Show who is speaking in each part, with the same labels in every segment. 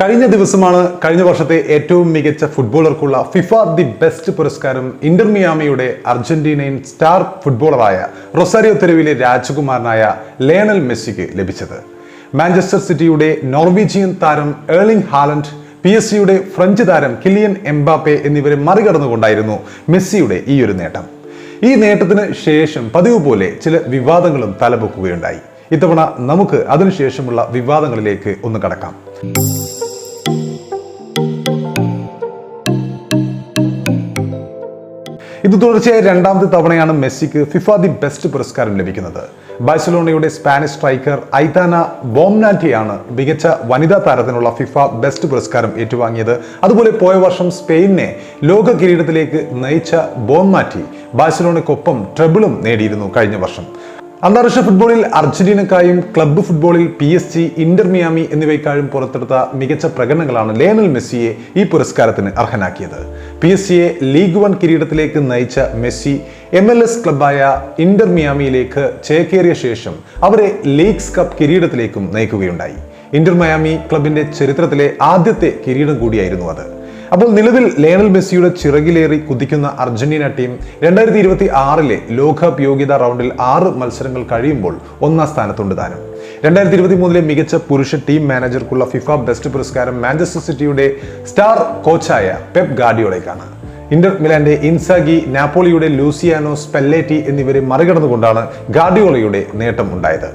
Speaker 1: കഴിഞ്ഞ ദിവസമാണ് കഴിഞ്ഞ വർഷത്തെ ഏറ്റവും മികച്ച ഫുട്ബോളർക്കുള്ള ഫിഫ ദി ബെസ്റ്റ് പുരസ്കാരം ഇന്റർമിയാമിയുടെ അർജന്റീനയൻ സ്റ്റാർ ഫുട്ബോളറായ റൊസാരിയോ തെരുവിലെ രാജകുമാരനായ ലേണൽ മെസ്സിക്ക് ലഭിച്ചത്. മാഞ്ചസ്റ്റർ സിറ്റിയുടെ നോർവീജിയൻ താരം ഏർലിംഗ് ഹാലൻഡ് പി എസ് സിയുടെ ഫ്രഞ്ച് താരം കിലിയൻ എംബാപ്പെ എന്നിവരെ മറികടന്നുകൊണ്ടായിരുന്നു മെസ്സിയുടെ ഈ ഒരു നേട്ടം. ഈ നേട്ടത്തിന് ശേഷം പതിവ് പോലെ ചില വിവാദങ്ങളും തലപൊക്കുകയുണ്ടായി. ഇത്തവണ നമുക്ക് അതിനുശേഷമുള്ള വിവാദങ്ങളിലേക്ക് ഒന്ന് കടക്കാം. ഇത് തുടർച്ചയായ രണ്ടാമത്തെ തവണയാണ് മെസ്സിക്ക് ഫിഫ ദി ബെസ്റ്റ് പുരസ്കാരം ലഭിക്കുന്നത്. ബാഴ്സലോണയുടെ സ്പാനിഷ് സ്ട്രൈക്കർ ഐതാന ബോംനാറ്റിയാണ് മികച്ച വനിതാ താരത്തിനുള്ള ഫിഫ ബെസ്റ്റ് പുരസ്കാരം ഏറ്റുവാങ്ങിയത്. അതുപോലെ പോയ വർഷം സ്പെയിനെ ലോക കിരീടത്തിലേക്ക് നയിച്ച ബോംനാറ്റി ബാഴ്സലോണയ്ക്കൊപ്പം ട്രബിളും നേടിയിരുന്നു കഴിഞ്ഞ വർഷം. അന്താരാഷ്ട്ര ഫുട്ബോളിൽ അർജന്റീനക്കായും ക്ലബ്ബ് ഫുട്ബോളിൽ P S G Inter Miami എന്നിവയ്ക്കായും പുറത്തെടുത്ത മികച്ച പ്രകടനങ്ങളാണ് ലയണൽ മെസ്സിയെ ഈ പുരസ്കാരത്തിന് അർഹനാക്കിയത്. പി എസ് സിയെ ലീഗ് വൺ കിരീടത്തിലേക്ക് നയിച്ച മെസ്സി എം എൽ എസ് ക്ലബായ ഇന്റർ മിയാമിയിലേക്ക് ചേക്കേറിയ ശേഷം അവരെ ലീഗ്സ് കപ്പ് കിരീടത്തിലേക്കും നയിക്കുകയുണ്ടായി. ഇന്റർ മയാമി ക്ലബിന്റെ ചരിത്രത്തിലെ ആദ്യത്തെ കിരീടം കൂടിയായിരുന്നു അത്. അപ്പോൾ നിലവിൽ ലയണൽ മെസ്സിയുടെ ചിറകിലേറി കുതിക്കുന്ന അർജന്റീന ടീം രണ്ടായിരത്തി ഇരുപത്തി ആറിലെ ലോകകപ്പ് യോഗ്യതാ റൗണ്ടിൽ ആറ് മത്സരങ്ങൾ കഴിയുമ്പോൾ ഒന്നാം സ്ഥാനത്തുണ്ട് താനും രണ്ടായിരത്തി ഇരുപത്തി മൂന്നിലെ മികച്ച പുരുഷ ടീം മാനേജർക്കുള്ള ഫിഫ ബെസ്റ്റ് പുരസ്കാരം മാഞ്ചസ്റ്റർ സിറ്റിയുടെ സ്റ്റാർ കോച്ചായ പെപ് ഗാഡിയോളേക്കാണ് ഇന്റർ മിലാന്റെ ഇൻസാഗി നാപ്പോളിയുടെ ലൂസിയാനോ സ്പെല്ലേറ്റി എന്നിവരെ മറികടന്നുകൊണ്ടാണ് ഗാഡിയോളയുടെ നേട്ടം ഉണ്ടായത്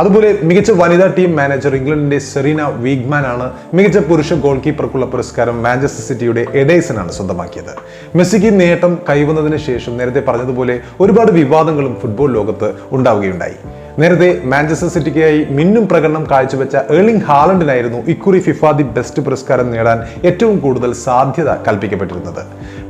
Speaker 1: അതുപോലെ മികച്ച വനിതാ ടീം മാനേജർ ഇംഗ്ലണ്ടിന്റെ സെറീന വീഗ്മാൻ ആണ് മികച്ച പുരുഷ ഗോൾ കീപ്പർക്കുള്ള പുരസ്കാരം മാഞ്ചസ്റ്റർ സിറ്റിയുടെ എഡേസൺ ആണ് സ്വന്തമാക്കിയത്. മെസ്സിക്ക് നേട്ടം കൈവന്നതിന് ശേഷം നേരത്തെ പറഞ്ഞതുപോലെ ഒരുപാട് വിവാദങ്ങളും ഫുട്ബോൾ ലോകത്ത് ഉണ്ടാവുകയുണ്ടായി. നേരത്തെ മാഞ്ചസ്റ്റർ സിറ്റിക്കായി മിന്നും പ്രകടനം കാഴ്ചവെച്ച ഏർലിംഗ് ഹാലണ്ടിനായിരുന്നു ഇക്കുറി ഫിഫ ദി ബെസ്റ്റ് പുരസ്കാരം നേടാൻ ഏറ്റവും കൂടുതൽ സാധ്യത കൽപ്പിക്കപ്പെട്ടിരുന്നത്.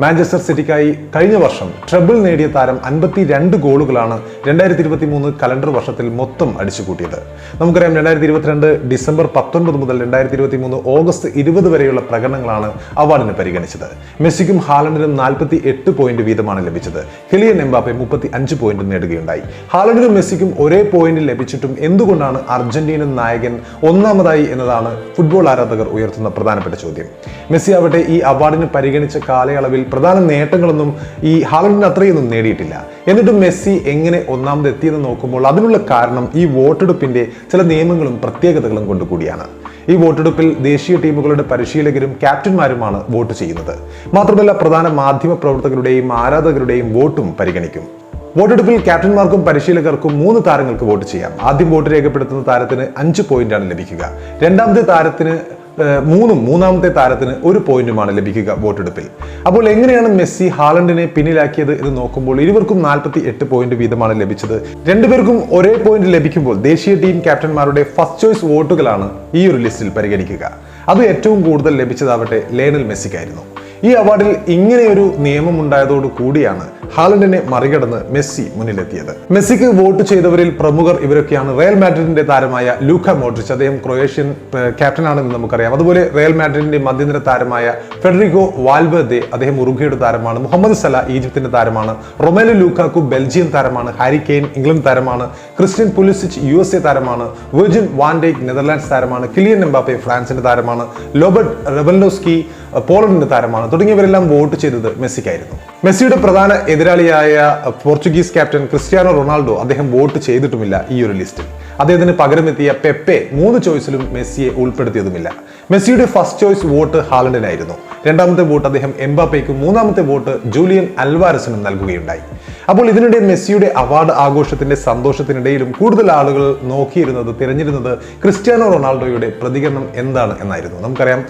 Speaker 1: മാഞ്ചസ്റ്റർ സിറ്റിക്കായി കഴിഞ്ഞ വർഷം ട്രബിൾ നേടിയ താരം അൻപത്തി രണ്ട് ഗോളുകളാണ് രണ്ടായിരത്തി ഇരുപത്തി മൂന്ന് കലണ്ടർ വർഷത്തിൽ മൊത്തം അടിച്ചുകൂട്ടിയത്. നമുക്കറിയാം രണ്ടായിരത്തി ഇരുപത്തിരണ്ട് ഡിസംബർ പത്തൊൻപത് മുതൽ രണ്ടായിരത്തി ഇരുപത്തി മൂന്ന് ഓഗസ്റ്റ് ഇരുപത് വരെയുള്ള പ്രകടനങ്ങളാണ് അവാർഡിന് പരിഗണിച്ചത്. മെസ്സിക്കും ഹാലണ്ടിനും നാൽപ്പത്തി എട്ട് പോയിന്റ് വീതമാണ് ലഭിച്ചത്. കിലിയൻ എംബാപ്പെ മുപ്പത്തി അഞ്ച് പോയിന്റ് നേടുകയുണ്ടായി. ഹാലണ്ടിനും മെസ്സിക്കും ഒരേ പോയിന്റ് ലഭിച്ചിട്ടും എന്തുകൊണ്ടാണ് അർജന്റീനൻ നായകൻ ഒന്നാമതായി എന്നതാണ് ഫുട്ബോൾ ആരാധകർ ഉയർത്തുന്ന പ്രധാനപ്പെട്ട ചോദ്യം. മെസ്സി ആവട്ടെ ഈ അവാർഡിന് പരിഗണിച്ച കാലയളവിൽ പ്രധാന നേട്ടങ്ങളൊന്നും ഈ ഹാലൻഡിന് അത്രയൊന്നും നേടിയിട്ടില്ല. എന്നിട്ടും മെസ്സി എങ്ങനെ ഒന്നാമത് എത്തിയെന്ന് നോക്കുമ്പോൾ അതിനുള്ള കാരണം ഈ വോട്ടെടുപ്പിന്റെ ചില നിയമങ്ങളും പ്രത്യേകതകളും കൊണ്ടുകൂടിയാണ്. ഈ വോട്ടെടുപ്പിൽ ദേശീയ ടീമുകളുടെ പരിശീലകരും ക്യാപ്റ്റന്മാരുമാണ് വോട്ട് ചെയ്യുന്നത്. മാത്രമല്ല പ്രധാന മാധ്യമ പ്രവർത്തകരുടെയും ആരാധകരുടെയും വോട്ടും പരിഗണിക്കും. വോട്ടെടുപ്പിൽ ക്യാപ്റ്റന്മാർക്കും പരിശീലകർക്കും മൂന്ന് താരങ്ങൾക്ക് വോട്ട് ചെയ്യാം. ആദ്യം വോട്ട് രേഖപ്പെടുത്തുന്ന താരത്തിന് അഞ്ച് പോയിന്റാണ് ലഭിക്കുക. രണ്ടാമത്തെ താരത്തിന് മൂന്നും മൂന്നാമത്തെ താരത്തിന് ഒരു പോയിന്റുമാണ് ലഭിക്കുക വോട്ടെടുപ്പിൽ. അപ്പോൾ എങ്ങനെയാണ് മെസ്സി ഹാലണ്ടിനെ പിന്നിലാക്കിയത് എന്ന് നോക്കുമ്പോൾ ഇരുവർക്കും നാൽപ്പത്തി എട്ട് പോയിന്റ് വീതമാണ് ലഭിച്ചത്. രണ്ടുപേർക്കും ഒരേ പോയിന്റ് ലഭിക്കുമ്പോൾ ദേശീയ ടീം ക്യാപ്റ്റന്മാരുടെ ഫസ്റ്റ് ചോയ്സ് വോട്ടുകളാണ് ഈ ഒരു ലിസ്റ്റിൽ പരിഗണിക്കുക. അത് ഏറ്റവും കൂടുതൽ ലഭിച്ചതാവട്ടെ ലേണൽ മെസ്സിക്കായിരുന്നു. ഈ അവാർഡിൽ ഇങ്ങനെയൊരു നിയമം ഉണ്ടായതോടു കൂടിയാണ് ഹാലൻഡിനെ മറികടന്ന് മെസ്സി മുന്നിലെത്തിയത്. മെസ്സിക്ക് വോട്ട് ചെയ്തവരിൽ പ്രമുഖർ ഇവരൊക്കെയാണ് റയൽ മാഡ്രിഡിന്റെ താരമായ ലൂക്ക മോഡ്രിച്ച്. അദ്ദേഹം ക്രൊയേഷ്യൻ ക്യാപ്റ്റനാണെന്ന് നമുക്കറിയാം. അതുപോലെ റയൽ മാഡ്രിഡിന്റെ മധ്യനിര താരമായ ഫെഡറിഗോ വാൽവേദെ അദ്ദേഹം ഉറുഗയുടെ താരമാണ്. മുഹമ്മദ് സല ഈജിപ്തിന്റെ താരമാണ്. റൊമേലു ലൂക്കാക്കു ബെൽജിയം താരമാണ്. ഹാരി കെയ്ൻ ഇംഗ്ലണ്ട് താരമാണ്. Christian Pulisic U S A താരമാണ്. വെർജിൻ വാൻഡേക്ക് നെതർലാൻഡ്സ് താരമാണ്. കിലിയൻ എംബാപ്പെ ഫ്രാൻസിന്റെ താരമാണ്. ലോബർട്ട് റെബൻഡോസ്കി പോളണ്ടിന്റെ താരമാണ്. തുടങ്ങിയവരെല്ലാം വോട്ട് ചെയ്തത് മെസ്സിക്കായിരുന്നു. മെസ്സിയുടെ പ്രധാന എതിരാളിയായ പോർച്ചുഗീസ് ക്യാപ്റ്റൻ ക്രിസ്ത്യാനോ റൊണാൾഡോ അദ്ദേഹം വോട്ട് ചെയ്തിട്ടുമില്ല ഈ ഒരു ലിസ്റ്റിൽ. അദ്ദേഹത്തിന് പകരമെത്തിയ പെപ്പെ മൂന്ന് ചോയ്സിലും മെസ്സിയെ ഉൾപ്പെടുത്തിയതുമില്ല. മെസ്സിയുടെ ഫസ്റ്റ് ചോയ്സ് വോട്ട് ഹാലൻഡിനായിരുന്നു. രണ്ടാമത്തെ വോട്ട് അദ്ദേഹം എംബാപ്പയ്ക്കും മൂന്നാമത്തെ വോട്ട് ജൂലിയൻ അൽവാരസിനും നൽകുകയുണ്ടായി. അപ്പോൾ ഇതിനിടെ മെസ്സിയുടെ അവാർഡ് ആഘോഷത്തിന്റെ സന്തോഷത്തിനിടയിലും കൂടുതൽ ആളുകൾ നോക്കിയിരുന്നത് തിരഞ്ഞിരുന്നത് ക്രിസ്ത്യാനോ റൊണാൾഡോയുടെ പ്രതികരണം എന്താണ് എന്നായിരുന്നു. നമുക്കറിയാം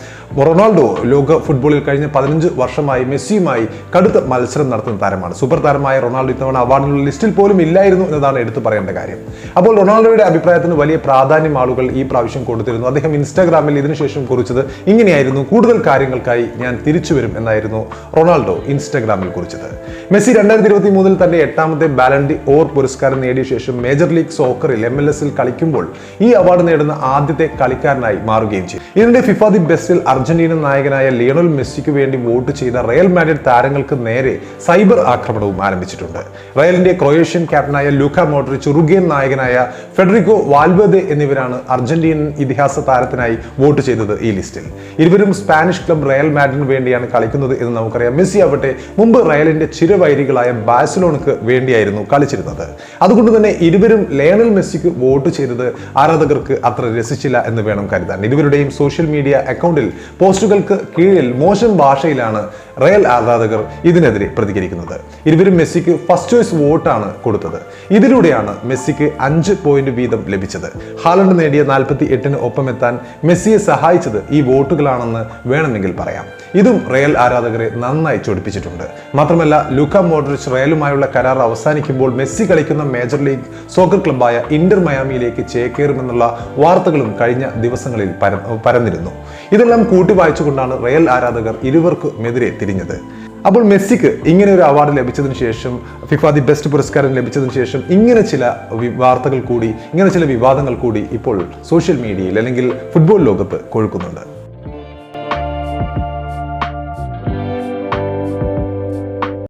Speaker 1: റൊണാൾഡോ ലോക ഫുട്ബോളിൽ കഴിഞ്ഞ പതിനഞ്ച് വർഷമായി മെസ്സിയുമായി കടുത്ത മത്സരം നടത്തുന്ന താരമാണ്. സൂപ്പർ താരമായ റൊണാൾഡോ ഇത്തവണ അവാർഡിനുള്ള ലിസ്റ്റിൽ പോലും ഇല്ലായിരുന്നു എന്നതാണ് എടുത്തു പറയേണ്ട കാര്യം. അപ്പോൾ റൊണാൾഡോയുടെ അഭിപ്രായത്തിന് വലിയ പ്രാധാന്യം ആളുകൾ ഈ പ്രാവശ്യം കൊടുത്തിരുന്നു. അദ്ദേഹം ഇൻസ്റ്റാഗ്രാമിൽ ഇതിനുശേഷം കുറിച്ചത് ഇങ്ങനെയായിരുന്നു. കൂടുതൽ കാര്യങ്ങൾക്കായി ഞാൻ തിരിച്ചു വരും എന്നായിരുന്നു റൊണാൾഡോ ഇൻസ്റ്റാഗ്രാമിൽ കുറിച്ചത്. മെസ്സി രണ്ടായിരത്തി ഇരുപത്തി മൂന്നിൽ തന്റെ എട്ടാമത്തെ ബാലൻഡി ഓർ പുരസ്കാരം നേടിയ ശേഷം മേജർ ലീഗ് സോക്കറിൽ എം എൽ എസിൽ കളിക്കുമ്പോൾ ഈ അവാർഡ് നേടുന്ന ആദ്യത്തെ കളിക്കാരനായി മാറുകയും ചെയ്തു. ഇതിന്റെ ഫിഫ ദി ബെസ്റ്റിൽ അർജന്റീന നായകനായ ലിയണൽ മെസ്സിക്ക് വേണ്ടി വോട്ട് ചെയ്ത റയൽ മാഡ്രിഡ് താരങ്ങൾക്ക് നേരെ സൈബർ ആക്രമണവും ആരംഭിച്ചിട്ടുണ്ട്. റയലിന്റെ ക്രൊയേഷ്യൻ ക്യാപ്റ്റനായ ലൂക്ക മോഡ്രിച്ച് ഉറുഗേൻ നായകനായ ഫെഡറിക് ഫെഡറിക്കോ വാൽവേദെ എന്നിവരാണ് അർജന്റീനൻ ഇതിഹാസ താരത്തിനായി വോട്ട് ചെയ്തത് ഈ ലിസ്റ്റിൽ. ഇരുവരും സ്പാനിഷ് ക്ലബ് റയൽ മാഡ്രിഡിന് വേണ്ടിയാണ് കളിക്കുന്നത് എന്ന് നമുക്കറിയാം. മെസ്സി ആവട്ടെ മുമ്പ് റയലിന്റെ ചിരവൈരികളായ ബാഴ്സലോണക്ക് വേണ്ടിയായിരുന്നു കളിച്ചിരുന്നത്. അതുകൊണ്ട് തന്നെ ഇരുവരും ലയണൽ മെസ്സിക്ക് വോട്ട് ചെയ്തത് ആരാധകർക്ക് അത്ര രസിച്ചില്ല എന്ന് വേണം കരുതാൻ. ഇരുവരുടെയും സോഷ്യൽ മീഡിയ അക്കൗണ്ടിൽ പോസ്റ്റുകൾക്ക് കീഴിൽ മോശം ഭാഷയിലാണ് റയൽ ആരാധകർ ഇതിനെതിരെ പ്രതികരിക്കുന്നത്. ഇരുവരും മെസ്സിക്ക് ഫസ്റ്റ് ചോയ്സ് വോട്ടാണ് കൊടുത്തത്. ഇതിലൂടെയാണ് മെസ്സിക്ക് അഞ്ച് പോയിന്റ് വീതം ലഭിച്ചത്. ഹാലണ്ട് നേടിയ നാൽപ്പത്തി എട്ടിന് ഒപ്പമെത്താൻ മെസ്സിയെ സഹായിച്ചത് ഈ വോട്ടുകളാണെന്ന് വേണമെങ്കിൽ പറയാം. ഇതും റയൽ ആരാധകരെ നന്നായി ചൊടിപ്പിച്ചിട്ടുണ്ട്. മാത്രമല്ല ലുക്ക മോഡ്രിച്ച് റയലുമായുള്ള കരാർ അവസാനിക്കുമ്പോൾ മെസ്സി കളിക്കുന്ന മേജർ ലീഗ് സോക്കർ ക്ലബ്ബായ ഇന്റർ മയാമിയിലേക്ക് ചേക്കേറുമെന്നുള്ള വാർത്തകളും കഴിഞ്ഞ ദിവസങ്ങളിൽ പര പരന്നിരുന്നു. ഇതെല്ലാം കൂട്ടി വായിച്ചുകൊണ്ടാണ് റയൽ ആരാധകർ ഇരുവർക്കുമെതിരെ തിരിഞ്ഞത്. അപ്പോൾ മെസ്സിക്ക് ഇങ്ങനെ ഒരു അവാർഡ് ലഭിച്ചതിന് ശേഷം ഫിഫ ദി ബെസ്റ്റ് പുരസ്കാരം ലഭിച്ചതിന് ശേഷം ഇങ്ങനെ ചില വാർത്തകൾ കൂടി ഇങ്ങനെ ചില വിവാദങ്ങൾ കൂടി ഇപ്പോൾ സോഷ്യൽ മീഡിയയിൽ അല്ലെങ്കിൽ ഫുട്ബോൾ ലോകത്ത് കൊഴുക്കുന്നുണ്ട്.